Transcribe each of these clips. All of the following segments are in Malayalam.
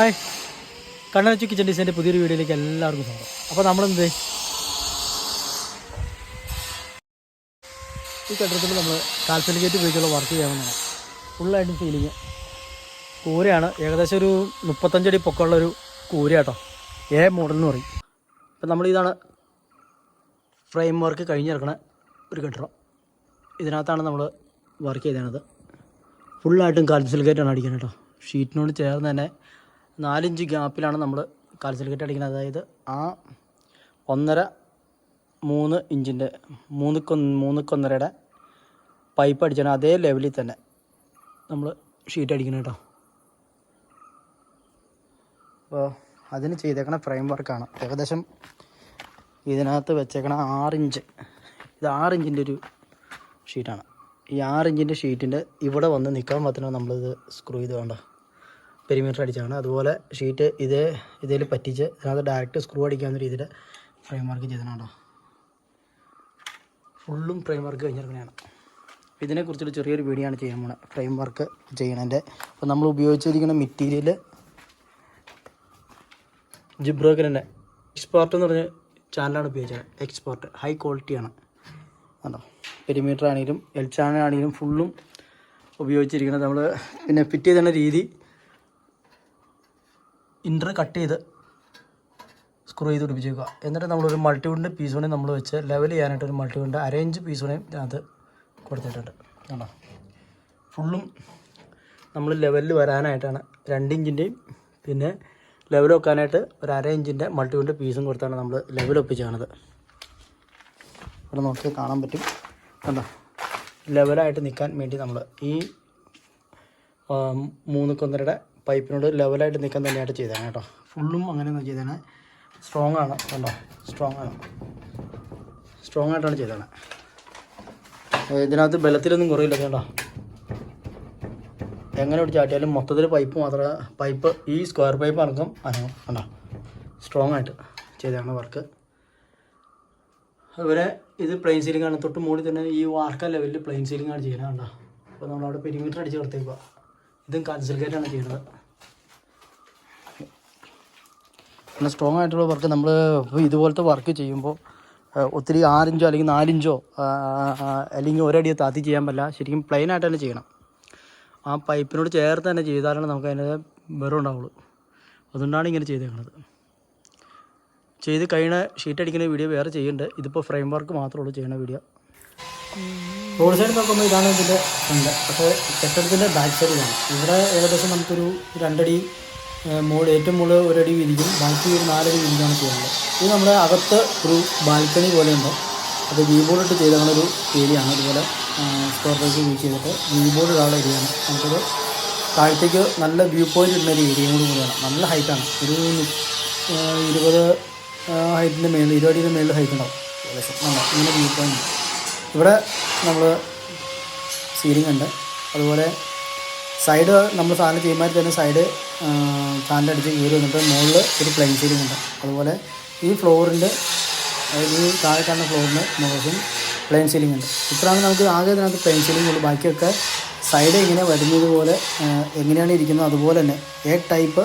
ഹായ്. കണ്ണനച്ചു കിച്ചൺ ഡിസൈന്റെ പുതിയൊരു വീഡിയോയിലേക്ക് എല്ലാവർക്കും സ്വാഗതം. അപ്പോൾ നമ്മളെന്ത്? ഈ കെട്ടിടത്തിൽ നമ്മൾ കാൽസലിക്കേറ്റ് ഉപയോഗിച്ചുള്ള വർക്ക് ചെയ്യാവുന്നതാണ് ഫുള്ളായിട്ടും സീലിങ് കൂരയാണ്. ഏകദേശം ഒരു മുപ്പത്തഞ്ചടി പൊക്കമുള്ളൊരു കൂര കേട്ടോ. എ മോഡൽ എന്ന് പറയും. അപ്പം നമ്മളിതാണ് ഫ്രെയിം വർക്ക് കഴിഞ്ഞിറക്കണ ഒരു കെട്ടിടം. ഇതിനകത്താണ് നമ്മൾ വർക്ക് ചെയ്തത് ഫുള്ളായിട്ടും കാൽസലിക്കേറ്റാണ് അടിക്കുന്നത് കേട്ടോ. ഷീറ്റിനോട് ചേർന്ന് തന്നെ നാലിഞ്ച് ഗ്യാപ്പിലാണ് നമ്മൾ കാൽസിലിക്കേറ്റ് അടിക്കുന്നത്. അതായത് ആ ഒന്നര മൂന്ന് ഇഞ്ചിന്റെ മൂന്ന് കൊ മൂന്ന് കൊന്നരയുടെ പൈപ്പ് അടിച്ചാണ് അതേ ലെവലിൽ തന്നെ നമ്മൾ ഷീറ്റ് അടിക്കണം കേട്ടോ. അപ്പോൾ അതിന് ചെയ്തേക്കണ ഫ്രെയിം വർക്കാണ് ഏകദേശം ഇതിനകത്ത് വെച്ചേക്കണ ആറിഞ്ച് ഇത് ആറിഞ്ചിന്റെ ഒരു ഷീറ്റാണ് ഈ ആറിഞ്ചിന്റെ ഷീറ്റിന്റെ ഇവിടെ വന്ന് നിൽക്കാൻ പറ്റുന്ന നമ്മളിത് സ്ക്രൂ ചെയ്ത് വേണ്ട പെരിമീറ്റർ അടിച്ചാണ്. അതുപോലെ ഷീറ്റ് ഇതേ ഇതിൽ പറ്റിച്ച് അതിനകത്ത് ഡയറക്റ്റ് സ്ക്രൂ അടിക്കാവുന്ന രീതിയിൽ ഫ്രെയിം വർക്ക് ചെയ്തതാണ് ഫുള്ളും ഫ്രെയിം വർക്ക് കഴിഞ്ഞിരിക്കുന്നതാണ്. ഇതിനെക്കുറിച്ചൊരു ചെറിയൊരു വീഡിയോ ആണ് ചെയ്യാൻ പോണത് ഫ്രെയിം വർക്ക് ചെയ്യണതിന്റെ അപ്പോൾ നമ്മൾ ഉപയോഗിച്ചിരിക്കുന്ന മെറ്റീരിയൽ ജിബ്രോക്കറിന്റെ എക്സ്പോർട്ട് എന്ന് പറഞ്ഞ ചാനലാണ് ഉപയോഗിച്ചത്. എക്സ്പോർട്ട് ഹൈ ക്വാളിറ്റിയാണ് കണ്ടോ? പെരിമീറ്റർ ആണെങ്കിലും എൽ ചാനൽ ആണെങ്കിലും ഫുള്ളും ഉപയോഗിച്ചിരിക്കുന്നത് നമ്മൾ പിന്നെ ഫിറ്റ് ചെയ്തുന്ന രീതി ഇന്റർ കട്ട് ചെയ്ത് സ്ക്രൂ ചെയ്ത് പിടിപ്പിച്ചേക്കുക. എന്നിട്ട് നമ്മളൊരു മൾട്ടിവുഡിന്റെ പീസ് കൂടി നമ്മൾ വെച്ച് ലെവൽ ചെയ്യാനായിട്ട് ഒരു മൾട്ടിവുഡിന്റെ അരേഞ്ച് പീസ് കൂടി അത് കൊടുത്തിട്ടുണ്ട്. കണ്ടോ? ഫുള്ളും നമ്മൾ ലെവലിൽ വരാനായിട്ടാണ് രണ്ട് ഇഞ്ചിന്റെയും പിന്നെ ലെവൽ വെക്കാനായിട്ട് ഒരു അര ഇഞ്ചിന്റെ മൾട്ടിവുഡിന്റെ പീസും കൊടുത്താണ് നമ്മൾ ലെവൽ ഒപ്പിച്ചാണത് ഇവിടെ നോക്കിയാൽ കാണാൻ പറ്റും. കണ്ടോ? ലെവലായിട്ട് നിൽക്കാൻ വേണ്ടി നമ്മൾ ഈ മൂന്ന് കൊന്നരയുടെ പൈപ്പിനോട് ലെവലായിട്ട് നിൽക്കാൻ തന്നെയായിട്ട് ചെയ്തതാണ് കേട്ടോ. ഫുള്ളും അങ്ങനെ ചെയ്തതാണ്. സ്ട്രോങ് ആണ് കണ്ടോ? സ്ട്രോങ് ആണ്. സ്ട്രോങ് ആയിട്ടാണ് ചെയ്തതാണ്. ഇതിനകത്ത് ബലത്തിലൊന്നും കുറയില്ല കേട്ടോ എങ്ങനെ പിടിച്ച് ചാട്ടിയാലും മൊത്തത്തിൽ പൈപ്പ് മാത്രമേ പൈപ്പ് ഈ സ്ക്വയർ പൈപ്പ് അടക്കം അനങ്ങും കണ്ടോ? സ്ട്രോങ് ആയിട്ട് ചെയ്തതാണ് വർക്ക് അതുപോലെ ഇത് പ്ലെയിൻ സീലിംഗ് ആണ്. തൊട്ട് മുകളിൽ തന്നെ ഈ വാർക്ക ലെവലിൽ പ്ലെയിൻ സീലിംഗ് ആണ് ചെയ്യുന്നത് കണ്ടോ? അപ്പോൾ നമ്മളവിടെ പെരിമീറ്റർ അടിച്ച് കൊടുത്തേക്കുക ഇതും കാൻസൽഗേറ്റാണ് ചെയ്യുന്നത് പിന്നെ സ്ട്രോങ് ആയിട്ടുള്ള വർക്ക് നമ്മൾ ഇതുപോലത്തെ വർക്ക് ചെയ്യുമ്പോൾ ഒത്തിരി ആറിഞ്ചോ അല്ലെങ്കിൽ നാലിഞ്ചോ അല്ലെങ്കിൽ ഒരടിയോ താത്തി ചെയ്യാൻ പറ്റില്ല. ശരിക്കും പ്ലെയിൻ ആയിട്ട് തന്നെ ചെയ്യണം. ആ പൈപ്പിനോട് ചേർത്ത് തന്നെ ചെയ്താലാണ് നമുക്ക് അതിന്റെ വെറും ഉണ്ടാവുള്ളൂ. അതുകൊണ്ടാണ് ഇങ്ങനെ ചെയ്തേക്കുന്നത് ചെയ്ത് കഴിഞ്ഞ ഷീറ്റ് അടിക്കുന്ന വീഡിയോ വേറെ ചെയ്യുന്നുണ്ട്. ഇതിപ്പോൾ ഫ്രെയിം വർക്ക് മാത്രമേ ഉള്ളൂ ചെയ്യുന്ന വീഡിയോ റോഡ് സൈഡ് നോക്കുമ്പോൾ ഇതാണ് ഇതിന്റെ ഉണ്ട് പക്ഷേ കെട്ടിടത്തിന്റെ ബാക്ക് സൈഡിലാണ് ഇവിടെ ഏകദേശം നമുക്കൊരു രണ്ടടി മുകളിൽ ഏറ്റവും മുകളിൽ ഒരടി വീതിക്കും ബാക്കി ഒരു നാലടി വീതിക്കാണ് ചെയ്യുന്നത് ഇത് നമ്മുടെ അകത്ത് ഒരു ബാൽക്കണി പോലെയുണ്ട്. അത് വ്യൂ ബോർഡ് ഇട്ട് ചെയ്ത ഒരു ഏരിയയാണ്. അതുപോലെ സ്ക്വയർ ഫീറ്റ് യൂസ് ചെയ്തിട്ട് വീബോർഡ് ബോർഡ് ഇടാനുള്ള ഏരിയയാണ്. നമുക്കത് താഴത്തേക്ക് നല്ല വ്യൂ പോയിന്റ് ഇടുന്ന ഒരു ഏരിയയും കൂടി കൂടിയാണ്. നല്ല ഹൈറ്റാണ് ഒരു ഇരുപത് ഹൈറ്റിന്റെ മേളിൽ ഇരുപതിന്റെ മേളിൽ ഹൈറ്റ് ഉണ്ടാവും. ഏകദേശം. നല്ല ഇങ്ങനെ വ്യൂ പോയിന്റ് ഇവിടെ നമ്മൾ സീലിംഗ് ഉണ്ട്. അതുപോലെ സൈഡ് നമ്മൾ സാധനം ചെയ്യുമ്പോൾ തന്നെ സൈഡ് ചാനലടിച്ച് കീറി വന്നിട്ട് മുകളിൽ ഒരു പ്ലെയിൻ സീലിംഗ് ഉണ്ട്. അതുപോലെ ഈ ഫ്ലോറിന്റെ അതായത് ഈ താഴെ കാണുന്ന ഫ്ലോറിന് മുകളിലും പ്ലെയിൻ സീലിംഗ് ഉണ്ട്. ഇത്രയാണ് നമുക്ക് ആകെ ഇതിനകത്ത് പ്ലെയിൻ സീലിംഗ് ഉള്ളൂ. ബാക്കിയൊക്കെ സൈഡ് ഇങ്ങനെ വരുന്നത് പോലെ എങ്ങനെയാണ് ഇരിക്കുന്നത് അതുപോലെ തന്നെ. എ ടൈപ്പ്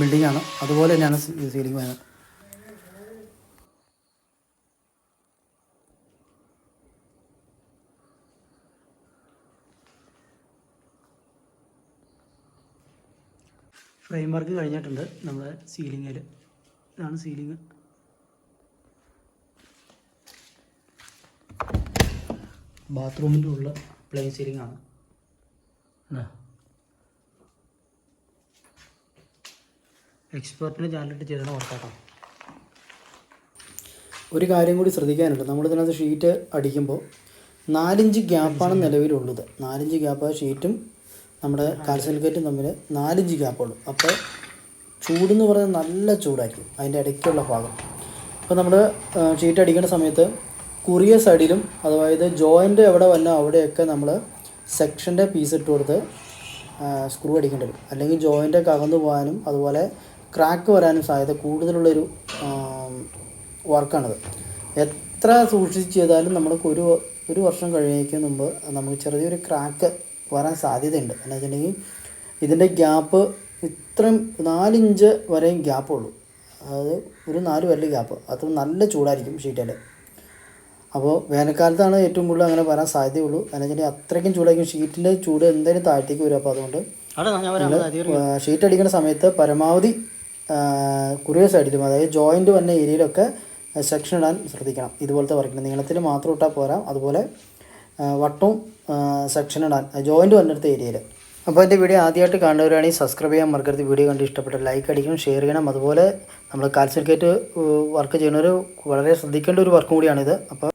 ബിൽഡിംഗ് ആണ്. അതുപോലെ തന്നെയാണ് സീലിംഗ് വരുന്നത് ഫ്രെയിം വർക്ക് കഴിഞ്ഞിട്ടുണ്ട് നമ്മുടെ സീലിങ്ങിൽ ഇതാണ് സീലിംഗ് ബാത്റൂമിന്റെ ഉള്ള പ്ലെയിൻ സീലിംഗ് ആണ് കണ്ടോ? എക്സ്പെർട്ടിന് ചാനലിട്ട് ചെയ്തതാണ് വർക്കാട്ടോ ഒരു കാര്യം കൂടി ശ്രദ്ധിക്കാനുണ്ട്. നമ്മളിതിനകത്ത് ഷീറ്റ് അടിക്കുമ്പോൾ നാലിഞ്ച് ഗ്യാപ്പാണ് നിലവിലുള്ളത്. നാലിഞ്ച് ഗ്യാപ്പ് ഷീറ്റും നമ്മുടെ കാൽസലിക്കേറ്റും തമ്മിൽ നാല് ഇഞ്ച് ഗ്യാപ്പുള്ളൂ അപ്പോൾ ചൂടെന്ന് പറയുന്നത് നല്ല ചൂടായിരിക്കും അതിന്റെ ഇടയ്ക്കുള്ള ഭാഗം. അപ്പോൾ നമ്മൾ ഷീറ്റ് അടിക്കുന്ന സമയത്ത് കുറിയ സൈഡിലും അതായത് ജോയിന്റ് എവിടെ വല്ല അവിടെയൊക്കെ നമ്മൾ സെക്ഷന്റെ പീസ് ഇട്ട് കൊടുത്ത് സ്ക്രൂ അടിക്കേണ്ടി വരും. അല്ലെങ്കിൽ ജോയിന്റൊക്കെ അകന്നു പോകാനും അതുപോലെ ക്രാക്ക് വരാനും സാധ്യത കൂടുതലുള്ളൊരു വർക്കാണത്. എത്ര സൂക്ഷിച്ച് ചെയ്താലും നമ്മൾക്ക് ഒരു ഒരു വർഷം കഴിയുന്നതിന് മുമ്പ് നമുക്ക് ചെറിയൊരു ക്രാക്ക് വരാൻ സാധ്യതയുണ്ട്. എന്ന് വെച്ചിട്ടുണ്ടെങ്കിൽ ഇതിന്റെ ഗ്യാപ്പ് ഇത്രയും നാലിഞ്ച് വരെയും ഗ്യാപ്പുള്ളൂ അതായത് ഒരു നാല് വരൽ ഗ്യാപ്പ് അത് നല്ല ചൂടായിരിക്കും ഷീറ്റിൽ അപ്പോൾ വേനൽക്കാലത്താണ് ഏറ്റവും കൂടുതൽ അങ്ങനെ വരാൻ സാധ്യതയുള്ളൂ. കാരണം വെച്ചിട്ടുണ്ടെങ്കിൽ അത്രയ്ക്കും ചൂടായിരിക്കും. ഷീറ്റിന്റെ ചൂട് എന്തായാലും താഴത്തേക്ക് വരും. അപ്പോൾ അതുകൊണ്ട് ഷീറ്റ് അടിക്കുന്ന സമയത്ത് പരമാവധി കുറിയ സൈഡിലും അതായത് ജോയിന്റ് വന്ന ഏരിയയിലൊക്കെ സെക്ഷൻ ഇടാൻ ശ്രദ്ധിക്കണം. ഇതുപോലത്തെ വർക്കിന് നീളത്തിൽ മാത്രം ഇട്ടാൽ പോരാ. അതുപോലെ വട്ടവും സെക്ഷൻ ഇടാൻ ജോയിന്റ് വന്നെടുത്ത ഏരിയയിൽ അപ്പോൾ എന്റെ വീഡിയോ ആദ്യമായിട്ട് കാണുന്നവരാണെങ്കിൽ സബ്സ്ക്രൈബ് ചെയ്യാൻ മറക്കരുത്. വീഡിയോ കണ്ട് ഇഷ്ടപ്പെട്ട ലൈക്ക് അടിക്കണം ഷെയർ ചെയ്യണം. അതുപോലെ നമ്മൾ കാൽസ്യം വർക്ക് ചെയ്യുന്നവർ വളരെ ശ്രദ്ധിക്കേണ്ട ഒരു വർക്കും കൂടിയാണിത്. അപ്പോൾ